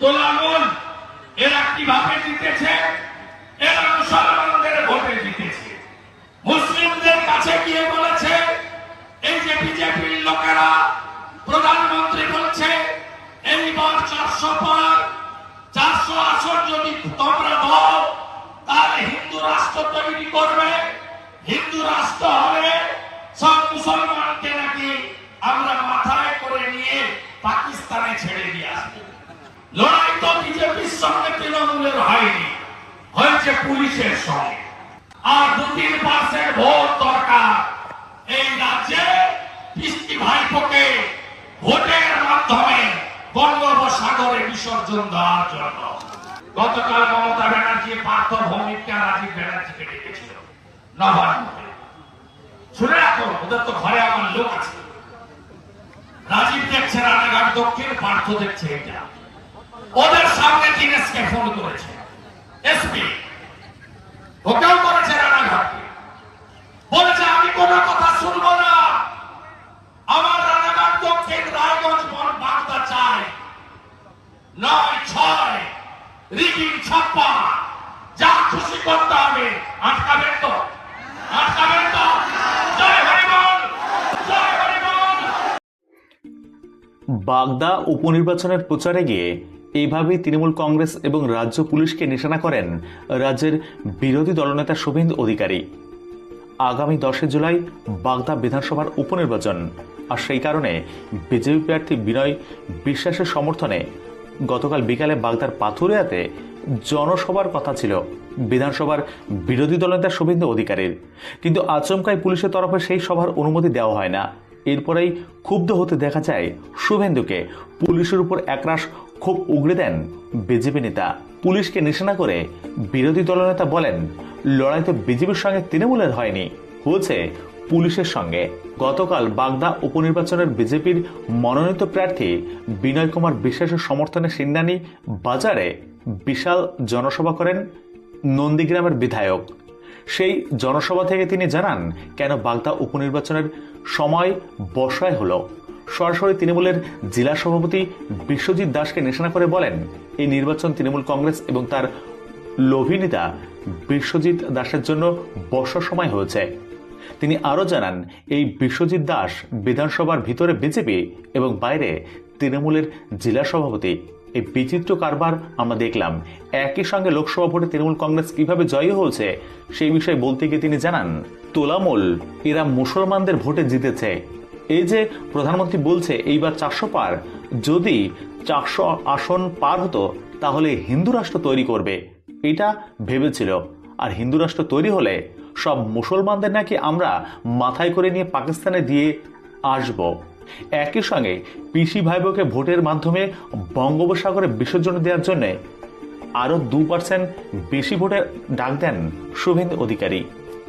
তোলামূল, এরা কীভাবে জিতেছে? এরা মুসলমানদের ভোটে জিতেছে। মুসলিমদের কাছে গিয়ে বলেছে, এই যে বিজেপির লোকেরা প্রধানমন্ত্রী বলছে এইবার চারশো পার, চারশো আসন যদি তোমরা দাও, তাহলে হিন্দু রাষ্ট্র তৈরি করবে। হিন্দু রাষ্ট্র হবে সব মুসলমানকে নাকি আমরা মাথায় করে নিয়ে পাকিস্তানে ছেড়ে দিয়ে আসব। লড়াই তো বিজেপির সঙ্গে তৃণমূলের হয়নি, হয়েছে পুলিশের সঙ্গে। আর দু তিন পার্সেন্ট ভোট দরকার। এই রাজ্যে বৃষ্টি ভাইপোকে ভোটের মাধ্যমে বঙ্গোপসাগরে বিসর্জন দেওয়ার জন্য। গতকাল মমতা ব্যানার্জি পার্থ ভৌমিককে রাজীব ব্যানার্জিকে ডেকেছিল নবান্নতে। শুনে রাখো ওদের তো ঘরে আমার লোক আছে। রাজীব দেখছে রানাঘাট দক্ষিণ, পার্থ দেখছে এটা। ওদের সামনে দিনেশকে ফোন করেছে। এসপি ওকেও করেছে রানাঘাটকে বলেছে, আমি কোনো কথা শুনব না। আমার রানাঘাট দক্ষিণ রায়গঞ্জ বন বাগদা চাই নয়, ছয়, রিগিং ছাপ্পা। যা খুশি করতে হবে। আটকাবেন তো? আটকাবেন তো? বাগদা উপনির্বাচনের প্রচারে গিয়ে এইভাবেই তৃণমূল কংগ্রেস এবং রাজ্য পুলিশকে নিশানা করেন রাজ্যের বিরোধী দলনেতা শুভেন্দু অধিকারী। আগামী দশই জুলাই বাগদা বিধানসভার উপনির্বাচন। আর সেই কারণে বিজেপি প্রার্থী বিনয় বিশ্বাসের সমর্থনে গতকাল বিকালে বাগদার পাথুরিয়াতে জনসভার কথা ছিল বিধানসভার বিরোধী দলনেতা শুভেন্দু অধিকারীর। কিন্তু আচমকায় পুলিশের তরফে সেই সভার অনুমতি দেওয়া হয় না। এরপরেই ক্ষুব্ধ হতে দেখা যায় শুভেন্দুকে। পুলিশের উপর একরাশ ক্ষোভ উগড়ে দেন বিজেপি নেতা। পুলিশকে নিশানা করে বিরোধী দলনেতা বলেন লড়াই তো বিজেপির সঙ্গে তৃণমূলের হয়নি। হয়েছে পুলিশের সঙ্গে। গতকাল বাগদা উপনির্বাচনের বিজেপির মনোনীত প্রার্থী বিনয় কুমার বিশ্বাসের সমর্থনে সিন্নানি বাজারে বিশাল জনসভা করেন নন্দীগ্রামের বিধায়ক। সেই জনসভা থেকে তিনি জানান, কেন বাগদা উপনির্বাচনের সময় বর্ষায় হলো। সরাসরি তৃণমূলের জেলা সভাপতি বিশ্বজিৎ দাসকে নিশানা করে বলেন, এই নির্বাচন তৃণমূল কংগ্রেস এবং তার লোভী বিশ্বজিৎ দাসের জন্য বর্ষার সময় হয়েছে। তিনি আরও জানান, এই বিশ্বজিৎ দাস বিধানসভার ভিতরে বিজেপি এবং বাইরে তৃণমূলের জেলা সভাপতি। এই বিচিত্র কারবার আমরা দেখলাম। একই সঙ্গে লোকসভা ভোটে তৃণমূল কংগ্রেস কীভাবে জয়ী হয়েছে, সেই বিষয়ে বলতে গিয়ে তিনি জানান, তোলামূল, এরা মুসলমানদের ভোটে জিতেছে। এই যে প্রধানমন্ত্রী বলছে, এইবার চারশো পার। যদি চারশো আসন পার হতো, তাহলে হিন্দু রাষ্ট্র তৈরি করবে। এটা ভেবেছিল। আর হিন্দু রাষ্ট্র তৈরি হলে সব মুসলমানদের নাকি আমরা মাথায় করে নিয়ে পাকিস্তানে দিয়ে আসব। একই সঙ্গে পিসি ভাইবোকে ভোটের মাধ্যমে বঙ্গোপসাগরে বিসর্জন দেওয়ার জন্য আরও দু পার্সেন্ট বেশি ভোটের ডাক দেন শুভেন্দু অধিকারী।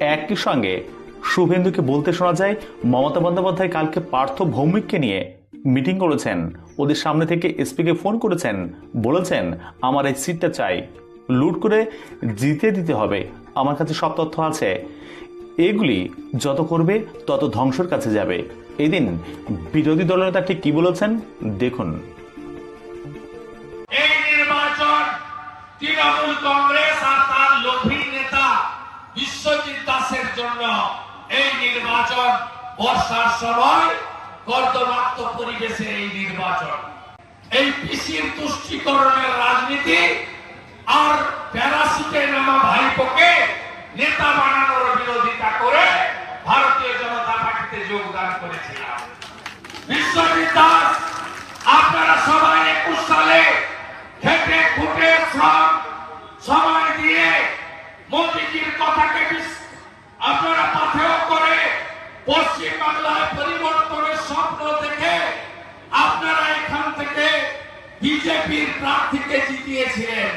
একই সঙ্গে শুভেন্দুকে বলতে শোনা যায়, মমতা বন্দ্যোপাধ্যায় কালকে পার্থ ভৌমিককে নিয়ে মিটিং করেছেন। ওদের সামনে থেকে এসপিকে ফোন করেছেন, বলেছেন, আমার এই সিটটা চাই। লুট করে জিতে দিতে হবে। আমার কাছে সব তথ্য আছে। এগুলি যত করবে, তত ধ্বংসের কাছে যাবে। এদিন বিরোধী দলনেতা ঠিক কি বলেছেন, দেখুন। এই নির্বাচন তৃণমূল কংগ্রেস আর তার লোভী নেতা বিশ্বজিৎ দাসের জন্য। এই নির্বাচন বর্ষার সময় কর্দমাক্ত পরিবেশে এই নির্বাচন। এই পিসির তুষ্টিকরণের রাজনীতি আর প্যারাসুটে নামা ভাইপোকে নেতা বানানোর বিরোধিতা করে ভারতীয় জনতা পার্টিতে যোগদান করেছিলাম। বিশ্বজিৎ দাস আপনারা সবাই একুশ সালে খেটে খুঁটে শ্রম, সময় দিয়ে মোদীজির কথাকে আপনারা করে পশ্চিম বাংলায় পরিবর্তনের স্বপ্ন দেখে আপনারা এখান থেকে বিজেপির প্রার্থীকে জিতিয়েছিলেন।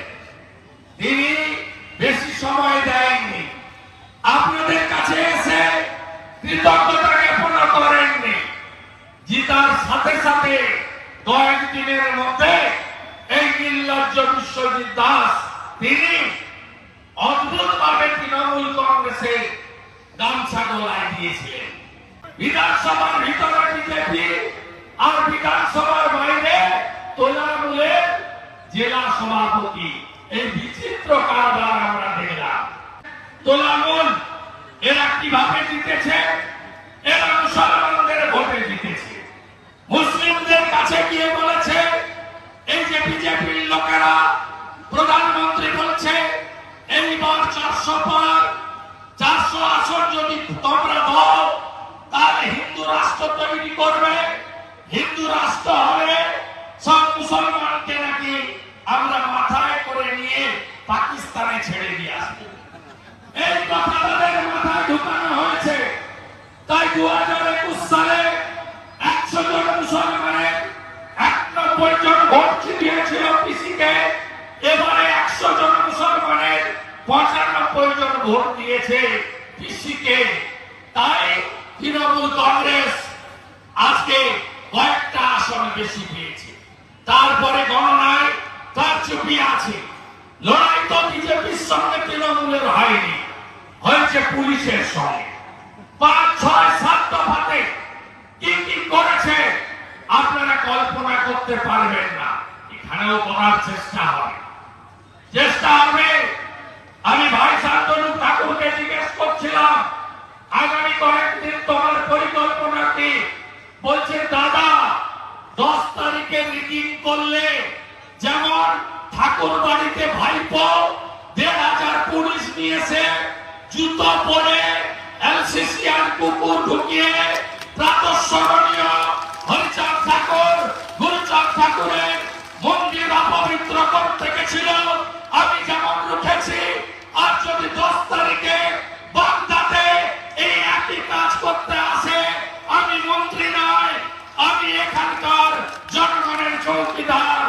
তিনি বেশি সময় দেয়নি। আপনাদের কাছে এসে কৃতজ্ঞতা জ্ঞাপন করেননি। জিতার সাথে সাথে কয়েক দিনের মধ্যে এই নির্লজ্জ বিশ্বজিৎ দাস তিনি অদ্ভুত ভাবে তৃণমূল কংগ্রেসে গামছা গলায় দিয়েছিলেন। বিধানসভার ভিতরে বিজেপি আর বিধানসভার বাইরে তোলামূলের জেলা সভাপতি। এই বিচিত্র কারবার আমরা দেখলাম। তোলামুল এরা কীভাবে জিতেছে? এরা মুসলমানদের ভোটে জিতেছে। মুসলিমদের কাছে গিয়ে বলেছে, এই যে বিজেপির লোকেরা প্রধানমন্ত্রী বলছে, এইবার চারশো পার রাষ্ট্র তৈরি করবে, হিন্দু রাষ্ট্র হবে, সব মুসলমানকে নাকি আমরা মাথায় করে নিয়ে পাকিস্তানে ছেড়ে দিয়ে আসব। এই কথা তাদের মাথায় ঢুকানো বেশি পেয়েছে। তারপরে গণনায় তার চুপি আছে। লড়াই তো বিজেপির সঙ্গে তৃণমূলের হয়নি, হয়েছে পুলিশের সঙ্গে। পাঁচ, ছয়, সাত দফাতে কি কি করেছে আপনারা কল্পনা করতে পারবেন না। এখানেও করার চেষ্টা হবে চেষ্টা হবে আমি ভাই শান্তনু ঠাকুরকে জিজ্ঞেস করছিলাম আগামী কয়েকদিন তোমার পরিকল্পনা কি বলছে দাদা দশ তারিখে মিটিং করলে যেমন ঠাকুর বাড়িতে ভাইপো দেড় হাজার পুলিশ নিয়েছে, জুতো পরে এলসিসি আর কুকুর ঢুকিয়ে প্রাতঃস্মরণীয় হরিচাঁদ ঠাকুর, গুরুচাঁদ ঠাকুরের মন্দির অপবিত্র করতে গেছিল। আমি যেমন উঠেছি, আর যদি দশ তারিখে চৌকিদার,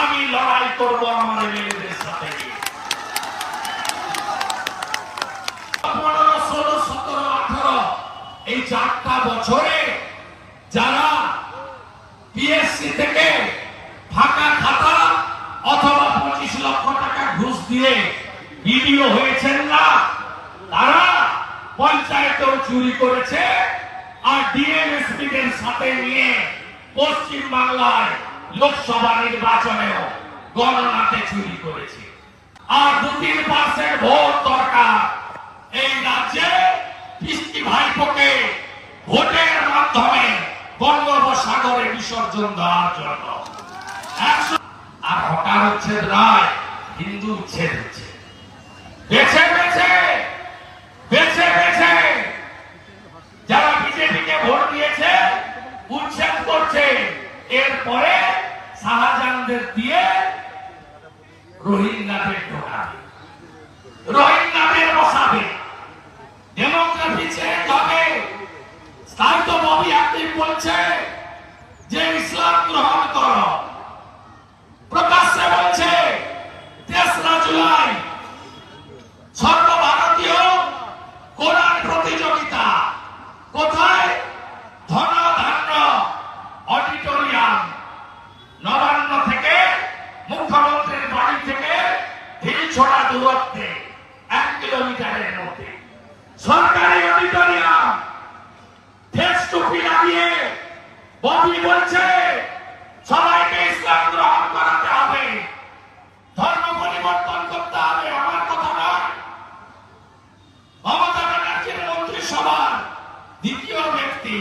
আমি লড়াই করব আমার এমএলএদের সাথে। ষোলো, সতেরো, আঠারো, এই চারটা বছরে যারা পিএসসি থেকে ফাঁকা খাতা অথবা পঁচিশ লক্ষ টাকা ঘুষ দিয়ে বিডিও হয়েছেন না, তারা পঞ্চায়েতেও চুরি করেছে আর ডিএমএসপিদের সাথে নিয়ে পশ্চিম বাংলায় লোকসভা নির্বাচনেও গণনাতে চুরি করেছে। আর দু তিন পার্সেন্ট ভোট দরকার। এই রাজ্যে কৃষ্টি ভাইপোকে ভোটের মাধ্যমে বঙ্গোপসাগরে বিসর্জন দেওয়ার জন্য। আর হকার উচ্ছেদ নয়, হিন্দু উচ্ছেদ হচ্ছে। বেছে বেছে বেছে বেছে। যারা বিজেপিকে ভোট দিয়েছে, উচ্ছেদ করছে। এরপরে শাহজাহানদের দিয়ে রোহিঙ্গাদের ঢোকাবে রোহিঙ্গাদের বসাবে। ডেমোগ্রাফি চেঞ্জ হবে তাই তো ববি আপনি বলছে যে ইসলাম গ্রহণ করো প্রকাশ্যে বলছে তেসরা জুলাই সর্বভারতীয় কোরআন প্রতিযোগিতা কোথায় ধন ধান্য অডিটোরিয়াম নবান্ন থেকে মুখ্যমন্ত্রীর বাড়ি থেকে ঢিলছড়া দূরত্বে এক কিলোমিটারের মধ্যে সরকারি অডিটোরিয়াম ফেস টুপি লাগিয়ে ববি বলছে সবাইকে ইসলাম গ্রহণ করাতে হবে। ধর্ম পরিবর্তন করতে হবে, আমার কথা নয়। মমতা ব্যানার্জির মন্ত্রিসভার দ্বিতীয় ব্যক্তি,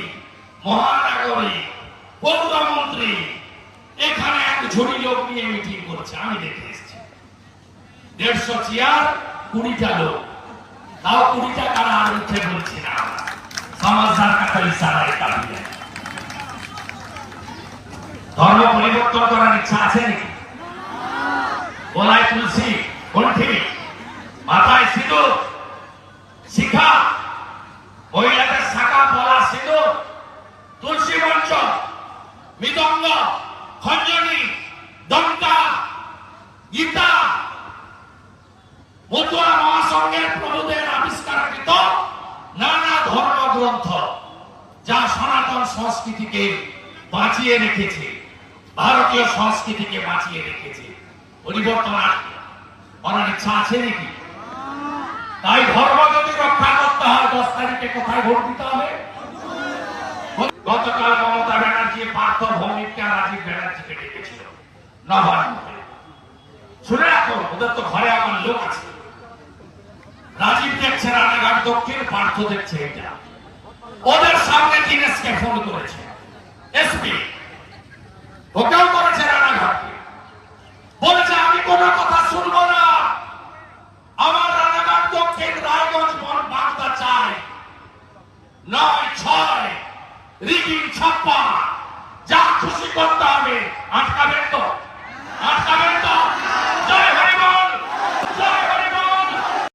মহানগরী, পৌরমন্ত্রী। এখানে এক ঝুড়ি লোক নিয়ে মিটিং করছে, আমি দেখে এসেছি। দেড়শো চেয়ার কুড়িটা লোক। তাও কুড়িটা কারা আর উঠে বলছি না। সমাজদার কাছে ইশারায় কাবিলে ধর্ম পরিবর্তন করার ইচ্ছা আছে নাকি? গলায় তুলসী কণ্ঠে সংস্কৃতিকে বাঁচিয়ে রেখেছে, ভারতীয় সংস্কৃতিকে বাঁচিয়ে রেখেছে। পরিবর্তন করার ইচ্ছা আছে নাকি? তাই ধর্ম যদি রক্ষা করতে হয়, দশ তারিখে কোথায় ভোট দিতে হবে? গতকাল মমতা ব্যানার্জি পার্থ ভৌমিককে রাজীব ব্যানার্জিকে ডেকেছিল। নবান্ন শুনে রাখো, ওদের তো ঘরে আমার লোক আছে। রাজীব দেখছে রানাঘাট দক্ষিণ, পার্থ দেখছে দিনেশকে ফোন করেছে। এসপি ওকেও